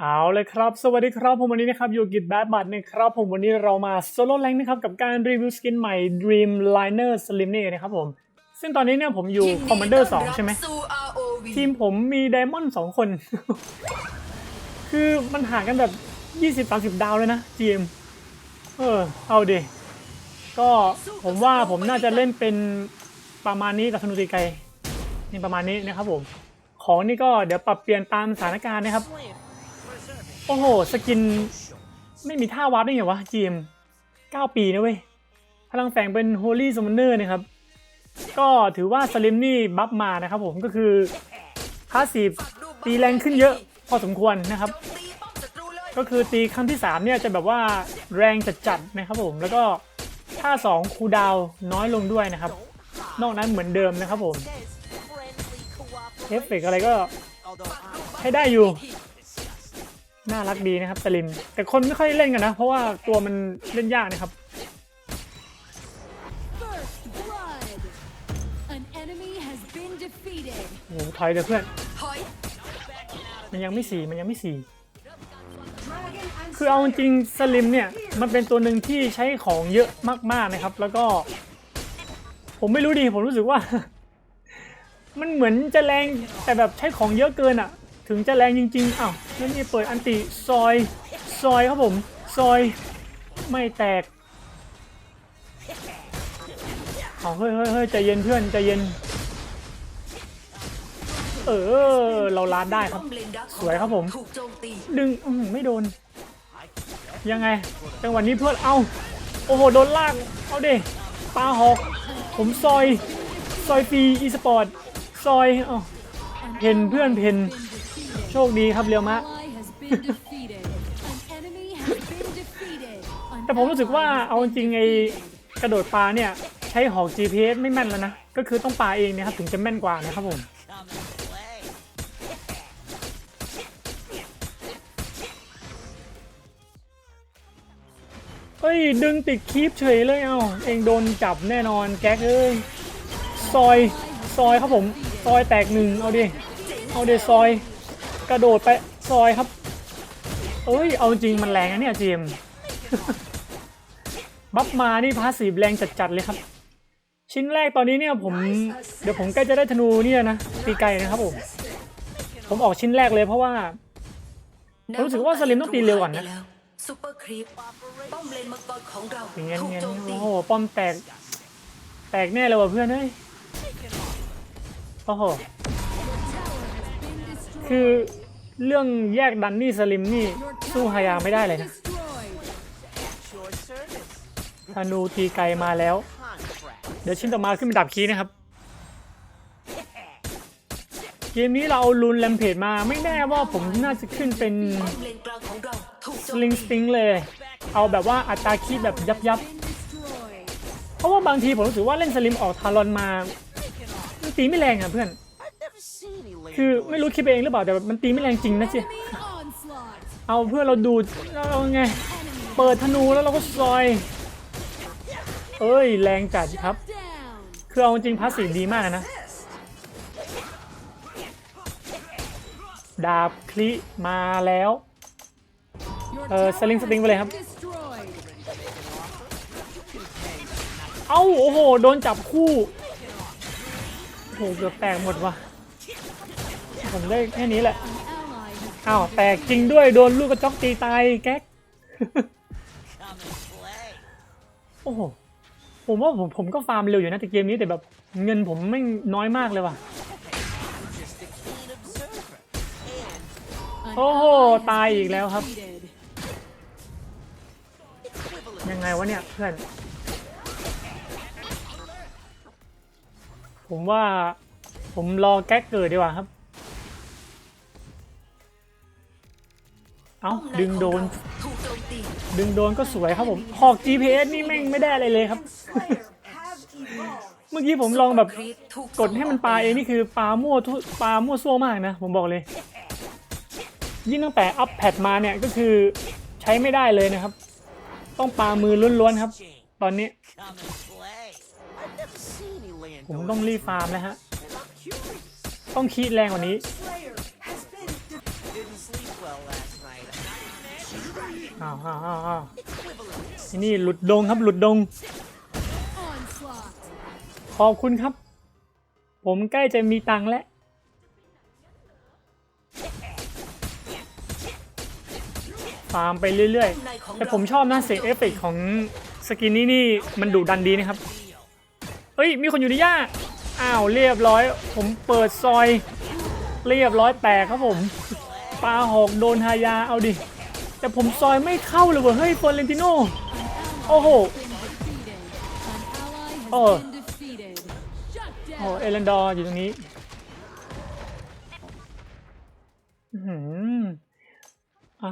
เอาเลยครับ สวัสดีครับ ผมวันนี้นะครับอยู่กิจแบดบัตนะครับ ผมวันนี้เรามาโซโล่แรงนะครับ กับการรีวิวสกินใหม่ Dream Liner Slim นี่เองนะครับผม ซึ่งตอนนี้เนี่ยผมอยู่ Commander 2 ใช่ไหมสู่ ROV ทีมผมมีไดมอนด์สองคน คือมันห่างกันแบบ 20-30 ดาวเลยนะ GM เออ เอาดิ ก็ผมว่าผมน่าจะเล่นเป็นประมาณนี้กับธนูตีไกลนี่ประมาณนี้นะครับผม ของนี่ก็เดี๋ยวปรับเปลี่ยนตามสถานการณ์นะครับ โอ้โห สกิน ไม่มีท่าวาร์ปได้ไงวะ GM 9ปีนะเว้ย พลังแฝงเป็น Holy Summoner นะครับ ก็ถือว่าสลิมนี่บัฟมานะครับผมก็คือพาสีตีแรงขึ้นเยอะพอสมควรนะครับ ก็คือตีครั้งที่ 3 เนี่ยจะแบบว่าแรงจัดๆนะครับผมแล้วก็ท่า2คูดาวน้อยลงด้วยนะครับ นอกนั้นเหมือนเดิมนะครับผมเอฟเฟกต์อะไรก็ให้ได้อยู่ น่ารักดีนะครับสลิมแต่คนไม่ค่อยเล่นกันนะ เพราะว่าตัวมันเล่นยากนะครับ First blood. An enemy has been defeated. โอ้โหถอยเถอะเพื่อนถอยมันยังไม่สี่มันยังไม่สี่คือเอาจริงๆสลิมเนี่ยมันเป็นตัวหนึ่งที่ใช้ของเยอะมากๆนะครับ แล้วก็ ผมไม่รู้ดีผมรู้สึกว่า มันเหมือนจะแรงแต่แบบใช้ของเยอะเกินอะ ถึงจะแรงจริงๆอ้าวแล้วนี่เปิดอันติซอยซอยครับผมซอยไม่แตกเอาเฮ้ยเฮ้ยเฮ้ยใจเย็นเพื่อนใจเย็น เออ เราลาดได้ครับ สวยครับผม ดึงอื้อหือไม่โดน ยังไงจังหวะนี้เพื่อนเอาโอ้โหโดนลาก เอาเดปลาหอก ผมซอย ซอยฟีอีสปอร์ต ซอยอ้า เพนเพื่อนเพนโชคดีครับเรียวมะ Ally has been defeated. An enemy has been defeated. An แต่ผมรู้สึกว่า ally เอาจริงๆไอกระโดดปลาเนี่ย ใช้หอก GPS ไม่แม่นแล้วนะ ก็คือต้องปลาเองเนะครับ ถึงจะแม่นกว่านะครับผมเฮ้ย ดึงติดคีปเฉยเลยเอ้าเองโดนจับแน่นอนแก๊กเอ้ย ซอย ซอยครับผม ซอยแตกหนึ่งเอาดิ เอาเดซอย กระโดดไปซอยครับ เอ้ย เอาจริงมันแรงนะเนี่ยเจมบัฟมานี่พาสีแรงจัดๆเลยครับ ชิ้นแรกตอนนี้เนี่ยผม เดี๋ยวผมใกล้จะได้ธนูเนี่ยนะตีไกลนะครับผม ผมออกชิ้นแรกเลยเพราะว่าผมรู้สึกว่าสลิมต้องตีเร็วก่อนนะซูเปอร์ครีปป้อมเลนมังกรของเราอย่างเงี้ยถูกเงี้ยโจมตีโอ้โหป้อมแตก แตกแน่เลยว่ะเพื่อนเฮ้ยโอ้โห คือเรื่องแยกดันนี่สลิมนี่สู้ฮายาไม่ได้เลยนะธนูตีไกลมาแล้ว เดี๋ยวชิ้นต่อมาขึ้นเป็นดับคีนะครับ เกมนี้เราเอาลูนแลมเพจมาไม่แน่ว่าผมน่าจะขึ้นเป็นสลิงสติงเลย เอาแบบว่าอัตราคีแบบยับยับเพราะว่าบางทีผมรู้สึกว่าเล่นสลิมออกทารอนมาตีไม่แรงอะเพื่อน คือไม่รู้คิดเองหรือเปล่าแต่แบบมันตีไม่แรงจริงนะเจ๊เอาเพื่อเราดูแล้วเราไง เปิดธนูแล้วเราก็ซอย เอ้ยแรงจัดครับ คือเอาจริงพาสซีฟดีมากนะ ดาบคลิมาแล้ว เออสลิงสติงไปเลยครับ เอ้าโอ้โห โดนจับคู่โอ้โหเกือบแตกหมดว่ะ ผมได้แค่นี้แหละ An ally has อ้าวแตกจริงด้วยโดนลูกกระจอกตีตายแก๊กโอ้โหผมว่าผมผมก็ฟาร์มเร็วอยู่นะแต่เกมนี้แต่แบบเงินผมไม่น้อยมากเลยว่ะ an โอ้โห ally has ตาย been อีกแล้วครับ defeated. ยังไงวะเนี่ยเพื่อน ผมว่าผมรอแก๊กเกิดดีกว่าครับ เอาป้อมในดึงโดนของเราถูกโจมตีดึงโดนก็สวยครับผมหอก GPS นี่แม่งไม่ได้อะไรเลยครับ เมื่อกี้ผมลองแบบครีปถูกดให้มันปลาเองนี่คือปลามั่วทุปลามั่วซั่วมากนะ ผมบอกเลย ยิ่งตั้งแต่อัพแพดมาเนี่ยก็คือใช้ไม่ได้เลยนะครับ ต้องปลามือล้วนๆครับ ตอนนี้ ผมต้องรีบฟาร์มแล้วฮะ ต้องคีดแรงกว่านี้ อ้าวอ้าวอ้าวอ้าวที่นี่หลุดดงครับหลุดดง ขอบคุณครับ ผมใกล้จะมีตังค์แล้ว ฟาร์มไปเรื่อยๆ แต่ผมชอบนะเสียงเอฟเฟกต์ของสกินนี้นี่มันดุดันดีนะครับเฮ้ย มีคนอยู่ในหญ้าอ้าวเรียบร้อย ผมเปิดซอย เรียบร้อยแตกครับผม ปลาหอกโดนฮายาเอาดิ แต่ผมซอยไม่เข้าเลยเว้ยเฮ้ยฟอร์เรนติโนโอ้โหโอ้ down. เอเลนดอร์อยู่ตรงนี้อื้อหืออะ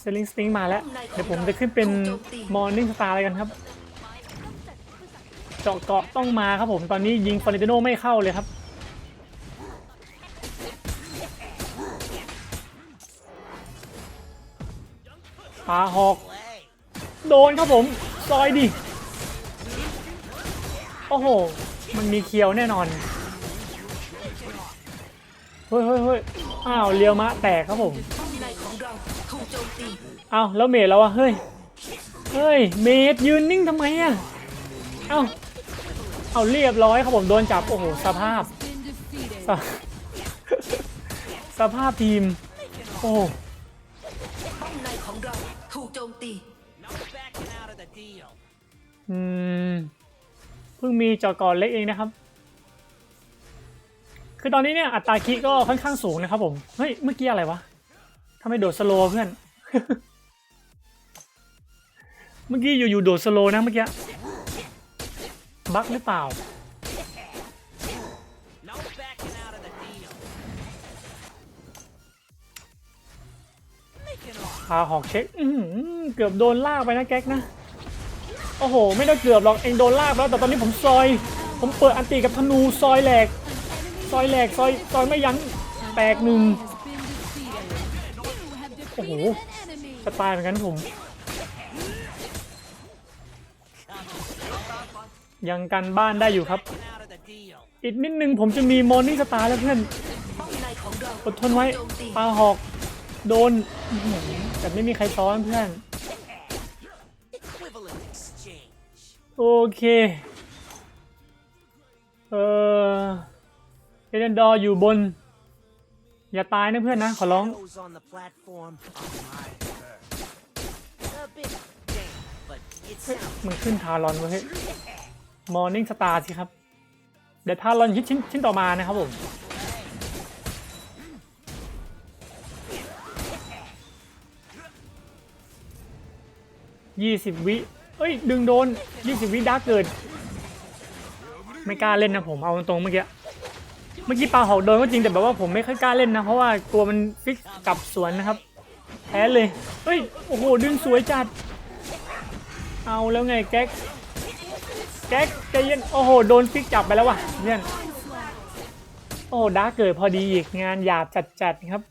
เซลิงสติงมาแล้ว เดี๋ยวผมจะขึ้นเป็นมอร์นิ่งสตาร์อะไรกันครับ เจาะเกาะต้องมาครับผม ตอนนี้ยิงฟอร์เรนติโนไม่เข้าเลยครับ ปาหอก โดนครับผมซอยดิ โอ้โห มันมีเคียวแน่นอน เฮ้ยเฮ้ยเฮ้ยอ้าวเลียวมะแตกครับผมเอาวแล้วเมดแล้วอะเฮ้ย เฮ้ย เมดยืนนิ่งทำไมอะเอ้า เอาเรียบร้อยครับผมโดนจับ โอ้โห สภาพสสภาพทีม โอ้ มตีอืมเพิ่งมีจอก่อนเล็กเองนะครับ คือตอนนี้เนี่ยอัตราคิก็ค่อนข้างสูงนะครับผมเฮ้ยเมื่อกี้อะไรวะทำไมโดดสโลเพื่อน เมื่อกี้อยู่ๆโดดสโลนะเมื่อกี้บั๊กหรือเปล่า Making off. พาหอกเช็คเกือบโดนลากไปนะแก๊กนะ โอ้โห ไม่ได้เกือบหรอกเองโดนลากไปแล้ว แต่ตอนนี้ผมซอย ผมเปิดอันติกับธนูซอยแหลก ซอยแหลกซอยซอยไม่ยั้งแตกหนึ่งโอ้โหจะตายเหมือนกันผม ยังกันบ้านได้อยู่ครับ อีกนิดนึงผมจะมีมอนิ่สตาร์แล้วเพื่อนอดทนไว้ปลาหอก โดนแต่ไม่มีใครซ้อนเพื่อน โอเค เออเอเดนดอร์อยู่บน อย่าตายนะเพื่อนนะ ขอร้อง มันขึ้นทารอนเว้ยมอร์นิ่งสตาร์สิครับ เดี๋ยวทารอนชิ้นชิ้นชิ้นต่อมานะครับผม ยี่สิบวิเอ้ย ดึงโดนยี่สิบวิดาร์กเกิด ไม่กล้าเล่นนะผมเอาตรงเมื่อกี้เมื่อกี้ปลาหอกโดนก็จริงแต่แบบว่าผมไม่ค่อยกล้าเล่นนะ เพราะว่ากลัวมันฟิกกลับสวนนะครับแพ้เลยเฮ้ยโอ้โหดึงสวยจัด เอาแล้วไงแก๊กแก๊กใจเย็นโอ้โหโดนฟิกจับไปแล้วว่ะเพื่อนโอ้ดาร์กเกิดพอดีอีกงานหยาบจัดๆครับ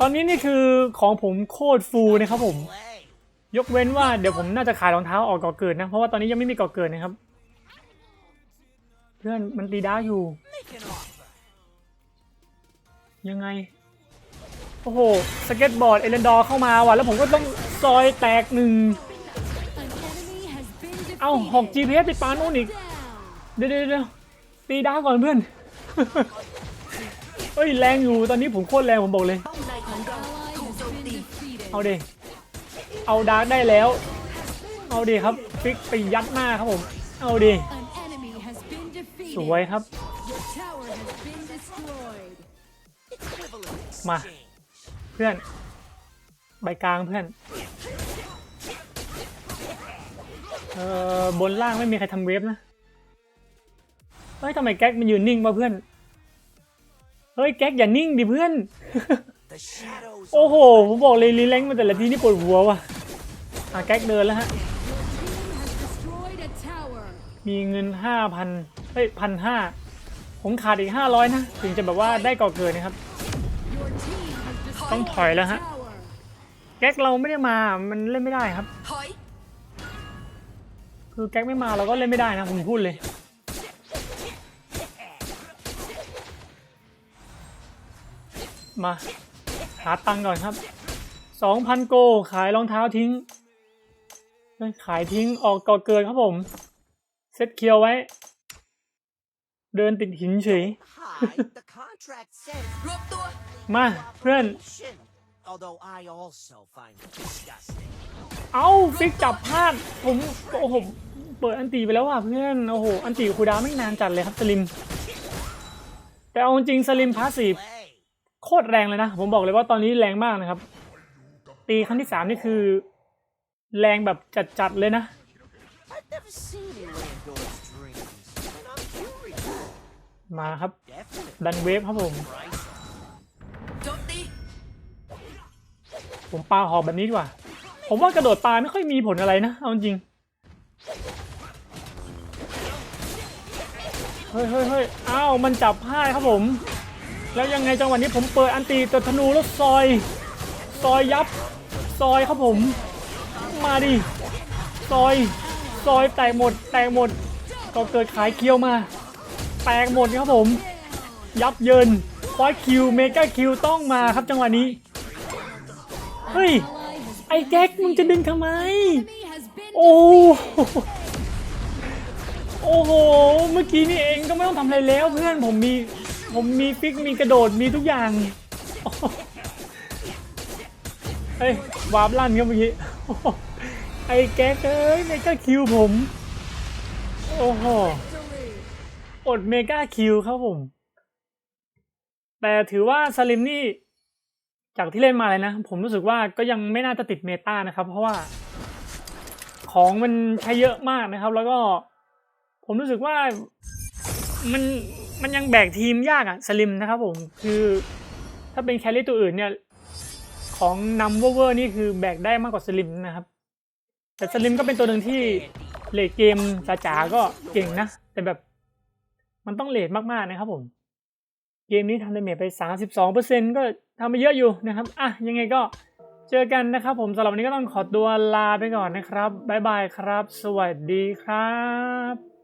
ตอนนี้นี่คือของผมโคตรฟูนะครับผม ยกเว้นว่าเดี๋ยวผมน่าจะขายรองเท้าออกก่อเกิดนะ เพราะว่าตอนนี้ยังไม่มีก่อเกิดนะครับ เพื่อนมันตีดาอยู่ ยังไง โอ้โห สเก็ตบอร์ดเอเลนดอร์เข้ามาว่ะ แล้วผมก็ต้องซอยแตกหนึ่ง เอาหอก GPS ไปปาโน่นอีก เดี๋ยวเดี๋ยวเดี๋ยวตีดาก่อนเพื่อนเฮ้ยแรงอยู่ตอนนี้ผมโคตรแรงผมบอกเลย ของเราถูกโจมตีเอาเดเอาดาร์กได้แล้ว เอาดีครับฟิกไปยัดหน้าครับผม เอาดีสวยครับ มาเพื่อนใบกลางเพื่อนเอ่อบนล่างไม่มีใครทำเวฟนะเฮ้ยทำไมแก๊กมันยืนนิ่งวะเพื่อนเฮ้ยแก๊กอย่านิ่งดิเพื่อน โอ้โห ผมบอกเลยรีแลงก์มาแต่ละทีนี่ปวดหัวว่ะอะแก๊กเดินแล้วฮะ Your team has destroyed a tower. มีเงินห้าพันเฮ้ยพันห้าผมขาดอีกห้าร้อยนะ ถึงจะแบบว่าได้ก่อเกิดนะครับ Your team has destroyed ต้องถอยแล้ว a ฮะ tower. แก๊กเราไม่ได้มา มันเล่นไม่ได้ครับถอยคือแก๊กไม่มาเราก็เล่นไม่ได้นะ ผมพูดเลยมา หาตังก่อนครับสองพันโก ขายรองเท้าทิ้ง ขายทิ้งออกก่อเกินครับผม เซ็ตเคียวไว้ เดินติดหินเฉย มาเพื่อน เอาฟิกจับพลาด ผมโอ้โหเปิดอันตีไปแล้วอะเพื่อน โอ้โห อันตีคูดาไม่นานจัดเลยครับสลิม แต่เอาจริงสลิมพาสซีฟ โคตรแรงเลยนะ ผมบอกเลยว่าตอนนี้แรงมากนะครับ ตีครั้งที่สามนี่คือ แรงแบบจัดๆเลยนะ มาครับ ดันเวฟครับผม ผมปลาหอกแบบนี้ดีกว่า ผมว่ากระโดดปลาไม่ค่อยมีผลอะไรนะ เอาจริง เฮ้ยเฮ้ยเฮ้ยอ้าว มันจับพลาดครับผม แล้วยังไงจังหวะนี้ผมเปิดอันตีตัวธนูแล้วซอย ซอยยับ ซอยครับผม มาดิ ซอย ซอยแตกหมด แตกหมด ก็เกิดขายเคียวมา แตกหมดครับผม ยับเยินควาคิว เมกาคิวต้องมาครับจังหวะนี้ เฮ้ย ไอ้แจ็คมึงจะดึงทำไม โอ้โหโอ้โห เมื่อกี้นี่เองก็ไม่ต้องทำอะไรแล้วเพื่อนผมมี ผมมีฟิกมีกระโดดมีทุกอย่างเฮ้ยวาร์ปลั่นครับเมื่อกี้ไอ้แก๊กเอ้ยเมกาคิวผม โอ้โหอดเมกาคิวครับผม แต่ถือว่าสลิมนี่ จากที่เล่นมาเลยนะ ผมรู้สึกว่าก็ยังไม่น่าจะติดเมตานะครับ เพราะว่า ของมันใช้เยอะมากนะครับ แล้วก็ ผมรู้สึกว่ามัน มันยังแบกทีมยากอะสลิมนะครับผมคือถ้าเป็นแคลรี่ตัวอื่นเนี่ย ของนำเวอร์เวอร์นี่คือแบกได้มากกว่าสลิมนะครับ แต่สลิมก็เป็นตัวหนึ่งที่เลดเกมจ๋าๆก็เก่งนะ แต่แบบมันต้องเลดมากๆนะครับผม เกมนี้ทำดาเมจไป 32%ก็ทำไปเยอะอยู่นะครับอะยังไงก็เจอกันนะครับผมสำหรับวันนี้ก็ต้องขอตัวลาไปก่อนนะครับบ๊ายบายครับ สวัสดีครับ